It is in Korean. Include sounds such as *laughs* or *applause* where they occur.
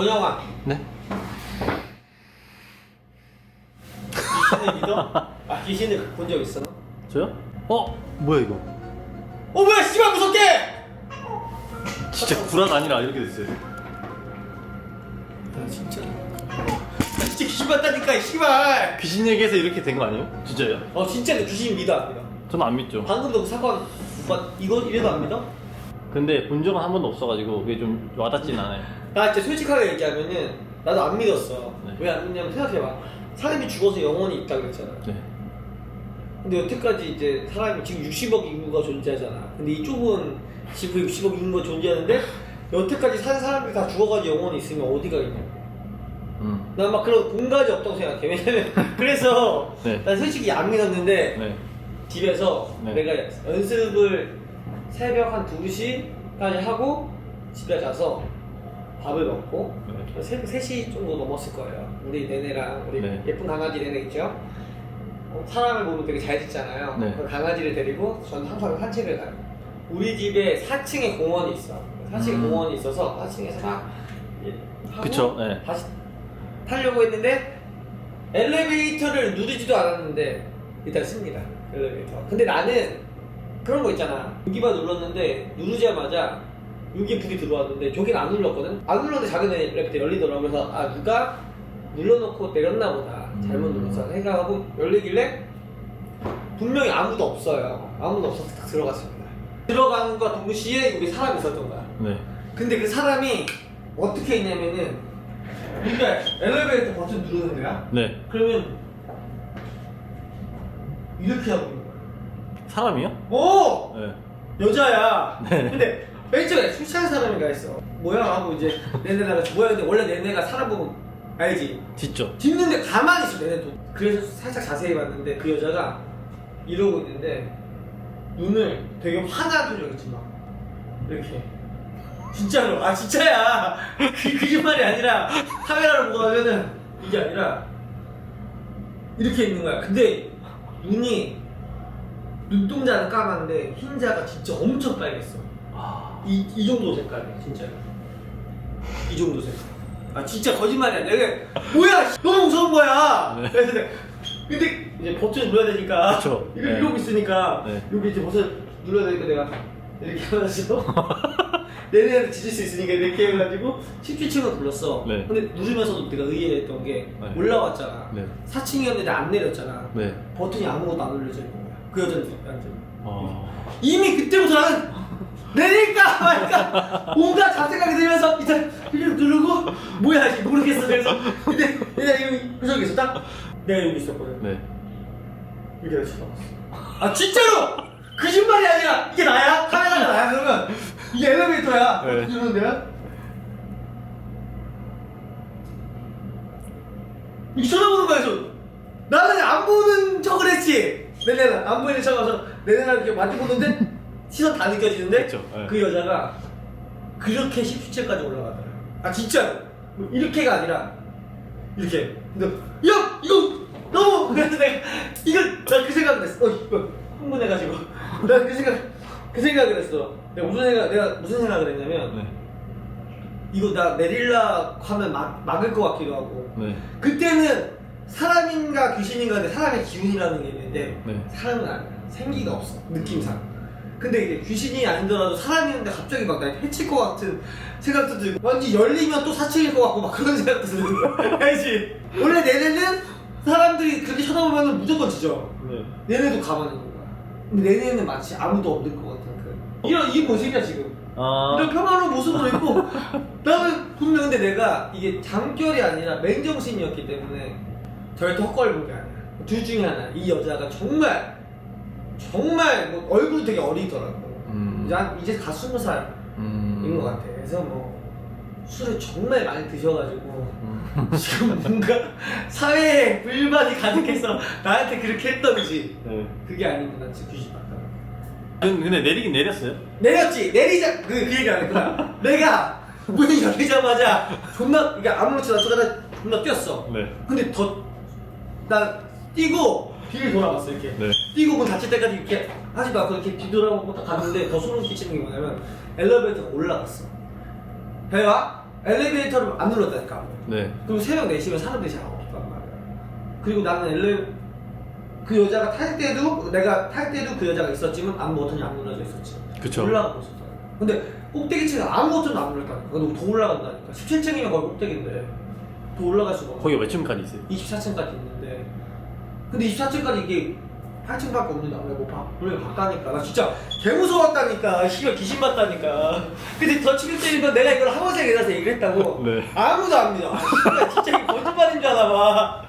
권영아 네? 귀신을 믿어? 아 귀신을 본 적 있어? 너? 저요? 어? 뭐야 이거? 어 뭐야 씨발 무섭게! 진짜 구라가 아니라 이렇게 됐어요. 나 진짜 나 진짜 귀신 봤다니까 이 씨발 귀신 얘기해서 이렇게 된 거 아니에요? 진짜요? 어 진짜 내 귀신 믿어 안 믿어? 저는 안 믿죠. 방금도 그 사건 오빠 이거 이래도 안 믿어? 근데 본 적은 한 번도 없어가지고 그게 좀 와닿진 않아요. 나 진짜 솔직하게 얘기하면은 나도 안 믿었어 네. 왜 안 믿냐면 생각해봐 사람이 죽어서 영혼이 있다 그랬잖아 네. 근데 여태까지 이제 사람이 지금 60억 인구가 존재하잖아. 근데 이 좁은 지구에 60억 인구가 존재하는데 여태까지 산 사람들이 다 죽어가지고 영혼이 있으면 어디가 있냐? 음. 난 막 그런 공간이 없다고 생각해. 왜냐면 *laughs* 그래서 네. 난 솔직히 안 믿었는데 네. 집에서 네. 내가 연습을 새벽 한 2시까지 하고 집에 가서 밥을 먹고 네. 새벽 3시 정도 넘었을 거예요. 우리 네네랑 우리 네. 예쁜 강아지 네네 있죠? 어, 사람을 보면 되게 잘 짖잖아요. 네. 그 강아지를 데리고 저는 항상 산책을 가요. 우리 집에 4층에 공원이 있어. 4층에 음. 공원이 있어서 4층에서 막 예, 하고 그쵸, 네. 다시 타려고 했는데 엘리베이터를 누르지도 않았는데 일단 씁니다. 엘리베이터. 근데 나는 그런 거 있잖아. 여기만 눌렀는데 누르자마자 여기에 불이 들어왔는데 저긴 안 눌렀거든. 안 눌렀는데 작은 엘리베이터 열리더라고. 그래서 아 누가 눌러놓고 내렸나 보다. 잘못 음. 눌렀어. 생각하고 열리길래 분명히 아무도 없어요. 아무도 없어서 딱 들어갔습니다. 들어가는 과 동시에 우리 사람이 있었던 거야. 네. 근데 그 사람이 어떻게 했냐면은 우리가 엘리베이터 버튼 누르는 거야. 네. 그러면 이렇게 하고 있는 거야. 사람이요? 오! 네. 여자야. 네. 근데 맨 처음에 술 취한 사람인가 했어. 뭐야 하고 이제 내내가 뭐야 근데 원래 내내가 사람 보면 알지. 짖죠. 짖는데 가만히 있어 내내도. 그래서 살짝 자세히 봤는데 그 여자가 이러고 있는데 눈을 되게 화난 표정이지 막 이렇게. 진짜로 아 진짜야 그 거짓말이 아니라 카메라를 보고 하면은 이게 아니라 이렇게 있는 거야 근데 눈이 눈동자는 까만데 흰자가 진짜 엄청 빨갰어 아. 이, 이 정도 색깔이야 진짜 이 정도 색깔 아 진짜 거짓말이 아니야 내가 뭐야 씨, 너무 무서운 거야 네. 그래서 내가 근데 이제 버튼 눌러야 되니까 그쵸. 이러, 네. 이러고 있으니까 네. 여기 이제 버튼 눌러야 되니까 내가 이렇게 하면서 *laughs* 내내한테 짖을 수 있으니까 이렇게 해가지고 17층을 불렀어 네. 근데 누르면서도 내가 의외했던 게 네. 올라왔잖아 네. 4층이었는데 안 내렸잖아 네. 버튼이 아무것도 안 눌려져 거야 그 여자는 완전 어. 이미 그때부터 나는 내릴까 말까 온갖 자세하게 들면서 일단 이렇게 누르고 뭐야 이게 모르겠어. 그래서 근데 내가 여기 구석에 딱 내가 여기 있었거든. 네. 이게 나 쳐다봤어. 아 진짜로! 거짓말이 아니라 이게 나야? 카메라가 나야 그러면? 이게 엘리베이터야? 네. 이러는 데야 이렇게 쳐다보는 거야 그래서 나는 안 보는 척을 했지 내내는 안 보이는 척 하면서 내내랑 이렇게 마주보는데 시선 다 느껴지는데 그쵸, 네. 그 여자가 그렇게 17층까지 올라가더라. 아 진짜로. 뭐 이렇게가 아니라 이렇게. 근데 야! 이거 너무 그래서 내가 이거 나 그 생각을 했어. 어 이거 흥분해가지고. *laughs* 나그 생각 그 생각을 했어. 내가 무슨 생각 내가 무슨 생각을 했냐면 네. 이거 나 내릴라 하면 막, 막을 것 같기도 하고. 네. 그때는 사람인가 귀신인가 근데 사람의 기운이라는 게 있는데 네. 사람은 아니야 생기가 없어. 느낌상. 근데 이게 귀신이 아니더라도 사람이었는데 갑자기 막 날 해칠 것 같은 생각도 들고 완전 열리면 또 사칭일 것 같고 막 그런 생각도 드는 거야 *laughs* 알지? 원래 내내는 사람들이 그렇게 쳐다보면 무조건 지져 네. 내내도 가만히 있는 거야. 근데 내내는 마치 아무도 없는 것 같은 그 이런 이 모습이야 지금. 아. 이런 평화로운 모습으로 있고. *laughs* 나는 분명 근데 내가 이게 잠결이 아니라 맨정신이었기 때문에 본게 아니야 둘 중에 하나 이 여자가 정말 정말 뭐 얼굴도 되게 어리더라고 음. 이제, 한- 이제 가 스무 살인 음. 것 같아 그래서 뭐 술을 정말 많이 드셔가지고 음. *laughs* 지금 뭔가 사회에 불만이 가득해서 나한테 그렇게 했던지 네. 그게 난 진짜 귀신 봤다 근- 근데 내리긴 내렸어요? 내렸지 내리자 그, 그 얘기 안 했구나 내가 문이 열리자마자 존나 이게 아무렇지도 쳐다다 존나 뛰었어 네. 근데 더 나 뛰고 뒤를 돌아봤어 이렇게 네. 뛰고 문 닫힐 때까지 이렇게 하지도 않고 이렇게 뒤돌아보고 딱 갔는데 더 소름 끼치는 게 뭐냐면 엘리베이터가 올라갔어 배가 엘리베이터를 안 눌렀다니까. 네. 그리고 새벽 4시면 사람들이 잘 없단 말이야. 그리고 나는 엘리 그 여자가 탈 때도 내가 탈 때도 그 여자가 있었지만 아무 버튼이 안 눌러져 있었지. 그쵸. 올라가고 있었어. 근데 꼭대기층에 아무 버튼도 안 눌렀다니까. 근데 더 올라간다니까. 17층이면 거의 꼭대기인데 더 올라갈 수가 없어. 거기가 몇 층까지 있어요? 24층까지 있는데 근데 24층까지 이게 8층밖에 없는데 왜못 봐? 원래 봤다니까 나 진짜 개 무서웠다니까 씨발 귀신 봤다니까 근데 더 충격적인 내가 이걸 하원생에 대해서 얘기를 했다고 네. 아무도 안 믿어 아, 씨발 진짜 이게 거짓말인 줄 아나 봐